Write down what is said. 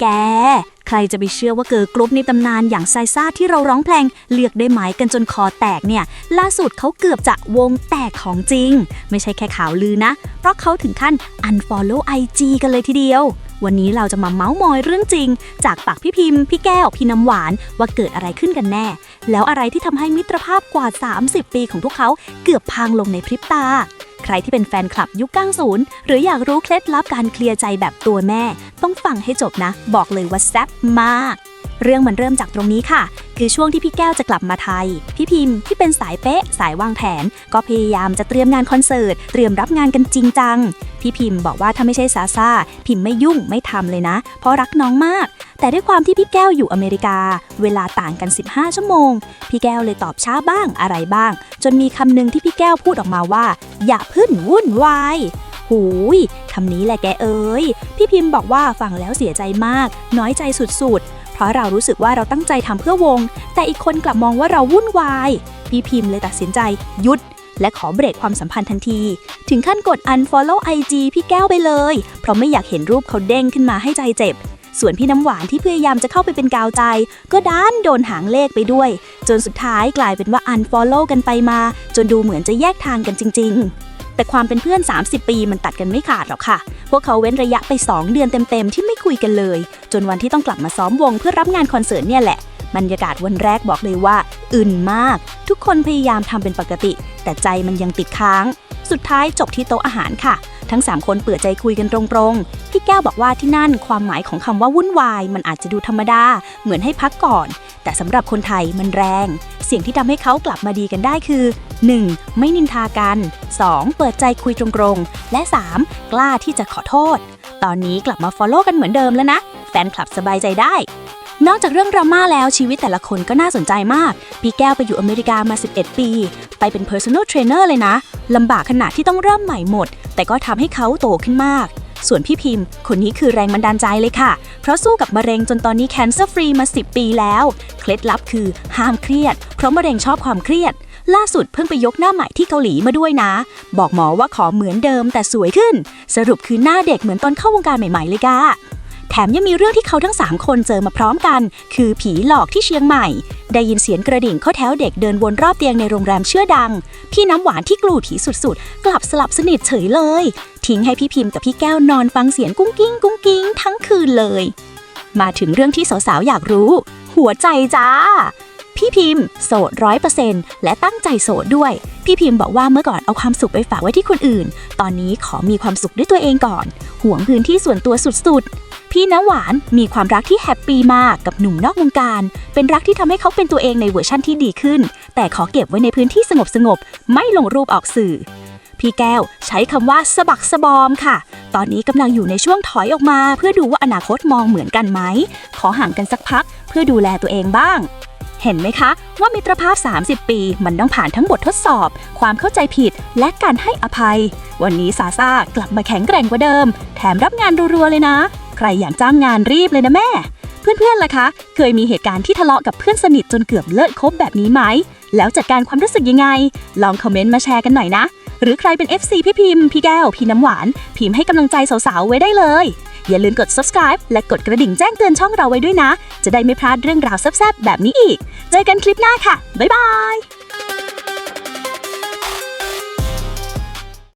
แก ใครจะไปเชื่อว่าเกิร์ลกรุ๊ปในตำนานอย่างไซซ่าที่เราร้องเพลงเลือกได้ไหมกันจนคอแตกเนี่ย ล่าสุดเขาเกือบจะวงแตกของจริง ไม่ใช่แค่ข่าวลือนะ เพราะเขาถึงขั้น unfollow IG กันเลยทีเดียววันนี้เราจะมาเมาส์มอยเรื่องจริง จากปากพี่พิมพ์ พี่แก้ว พี่น้ำหวาน ว่าเกิดอะไรขึ้นกันแน่ แล้วอะไรที่ทำให้มิตรภาพกว่า 30 ปีของพวกเขาเกือบพังลงในพริบตา ใครที่เป็นแฟนคลับยุค90หรืออยากรู้เคล็ดลับการเคลียร์ใจแบบตัวแม่ ต้องฟังให้จบนะ บอกเลยว่าแซ่บมาก เรื่องมันเริ่มจากตรงนี้ค่ะ คือช่วงที่พี่แก้วจะกลับมาไทย พี่พิมพ์ที่เป็นสายเป๊ะ สายวางแผน ก็พยายามจะเตรียมงานคอนเสิร์ต เตรียมรับงานกันจริงจัง พี่พิมพ์บอกว่าถ้าไม่ใช่ซาซาพิมพ์ไม่ยุ่งไม่ทำเลยนะ เพราะรักน้องมาก แต่ด้วยความที่พี่แก้วอยู่อเมริกา เวลาต่างกัน 15 ชั่วโมง พี่แก้วเลยตอบช้าบ้างอะไรบ้าง จนมีคำหนึ่งที่พี่แก้วพูดออกมาว่า อย่าพึ่นวุ่นวาย หูยคำนี้แหละแกเอ้ยพี่พิมพ์บอกว่าฟังแล้วเสียใจมาก น้อยใจสุดๆ เพราะเรารู้สึกว่าเราตั้งใจทำเพื่อวง แต่อีกคนกลับมองว่าเราวุ่นวาย พี่พิมพ์เลยตัดสินใจหยุด และขอเบรกความสัมพันธ์ทันที ถึงขั้นกด unfollow IG พี่แก้วไปเลย เพราะไม่อยากเห็นรูปเขาเด้งขึ้นมาให้ใจเจ็บส่วนพี่น้ำหวานที่พยายามจะเข้าไปเป็นกาวใจ ก็ด้านโดนหางเลขไปด้วย จนสุดท้ายกลายเป็นว่า unfollow กันไปมา จนดูเหมือนจะแยกทางกันจริง ๆ แต่ความเป็นเพื่อน 30 ปีมันตัดกันไม่ขาดหรอกค่ะ พวกเขาเว้นระยะไป 2 เดือนเต็มๆ ที่ไม่คุยกันเลย จนวันที่ต้องกลับมาซ้อมวงเพื่อรับงานคอนเสิร์ตเนี่ยแหละบรรยากาศวันแรกบอกเลยว่า อึนมาก ทุกคนพยายามทำเป็นปกติ แต่ใจมันยังติดค้าง สุดท้ายจบที่โต๊ะอาหารค่ะ ทั้ง 3 คนเปิดใจคุยกันตรงๆ พี่แก้วบอกว่าที่นั่นความหมายของคำว่าวุ่นวาย มันอาจจะดูธรรมดา เหมือนให้พักก่อน แต่สำหรับคนไทยมันแรง สียงที่ทำให้เขากลับมาดีกันได้คือ 1. ไม่นินทากัน 2. เปิดใจคุยตรงๆ และ 3. กล้าที่จะขอโทษ ตอนนี้กลับมา follow กันเหมือนเดิมแล้วนะ แฟนคลับสบายใจได้ นอกจากเรื่องดราม่าแล้วชีวิตแต่ละคนก็น่าสนใจมาก พี่แก้วไปอยู่อเมริกามา 11 ปี ไปเป็น personal trainer เลยนะลำบากขนาดที่ต้องเริ่มใหม่หมด แต่ก็ทำให้เขาโตขึ้นมาก ส่วนพี่พิมพ์ คนนี้คือแรงบันดาลใจเลยค่ะ เพราะสู้กับมะเร็งจนตอนนี้ cancer free มา 10 ปีแล้ว เคล็ดลับคือห้ามเครียด เพราะมะเร็งชอบความเครียด ล่าสุดเพิ่งไปยกหน้าใหม่ที่เกาหลีมาด้วยนะ บอกหมอว่าขอเหมือนเดิมแต่สวยขึ้น สรุปคือหน้าเด็กเหมือนตอนเข้าวงการใหม่ๆเลยกาแถมยังมีเรื่องที่เขาทั้ง 3 คนเจอมาพร้อมกัน คือผีหลอกที่เชียงใหม่ ได้ยินเสียงกระดิ่งข้อแถวเด็กเดินวนรอบเตียงในโรงแรมเชื่อดัง พี่น้ำหวานที่กลัวผีสุดๆ กลับสลับสนิทเฉยเลย ทิ้งให้พี่พิมพ์กับพี่แก้วนอนฟังเสียงกุ้งกิ้งกุ้งกิ้งทั้งคืนเลย มาถึงเรื่องที่สาวๆอยากรู้ หัวใจจ้า พี่พิมพ์ โสดร้อยเปอร์เซ็นต์และตั้งใจโสดด้วย พี่พิมพ์บอกว่าเมื่อก่อนเอาความสุขไปฝากไว้ที่คนอื่น ตอนนี้ขอมีความสุขด้วยตัวเองก่อน ห่วงพื้นที่ส่วนตัวสุดๆ พี่น้ำหวานมีความรักที่แฮปปี้มากกับหนุ่มนอกวงการ เป็นรักที่ทำให้เขาเป็นตัวเองในเวอร์ชั่นที่ดีขึ้น แต่ขอเก็บไว้ในพื้นที่สงบๆไม่ลงรูปออกสื่อ พี่แก้วใช้คำว่าสะบักสะบอมค่ะ ตอนนี้กำลังอยู่ในช่วงถอยออกมา เพื่อดูว่าอนาคตมองเหมือนกันไหม ขอห่างกันสักพัก เพื่อดูแลตัวเองบ้าง เห็นไหมคะ ว่ามิตรภาพ 30 ปี มันต้องผ่านทั้งบททดสอบ ความเข้าใจผิดและการให้อภัย วันนี้ซาซ่ากลับมาแข็งแกร่งกว่าเดิม แถมรับงานรัวๆเลยนะ ใครอยากจ้างงานรีบเลยนะแม่ เพื่อนๆล่ะคะ เคยมีเหตุการณ์ที่ทะเลาะกับเพื่อนสนิทจนเกือบเลิกคบแบบนี้ไหมแล้วจัดการความรู้สึกยังไง ลองคอมเมนต์มาแชร์กันหน่อยนะ หรือใครเป็น FC พี่พิมพ์พี่แก้ว พี่น้ำหวาน พิมพ์ให้กำลังใจสาวๆ ไว้ได้เลย อย่าลืมกด subscribe และกดกระดิ่งแจ้งเตือนช่องเราไว้ด้วยนะ จะได้ไม่พลาดเรื่องราวแซ่บๆแบบนี้อีก เจอกันคลิปหน้าค่ะ บ๊ายบาย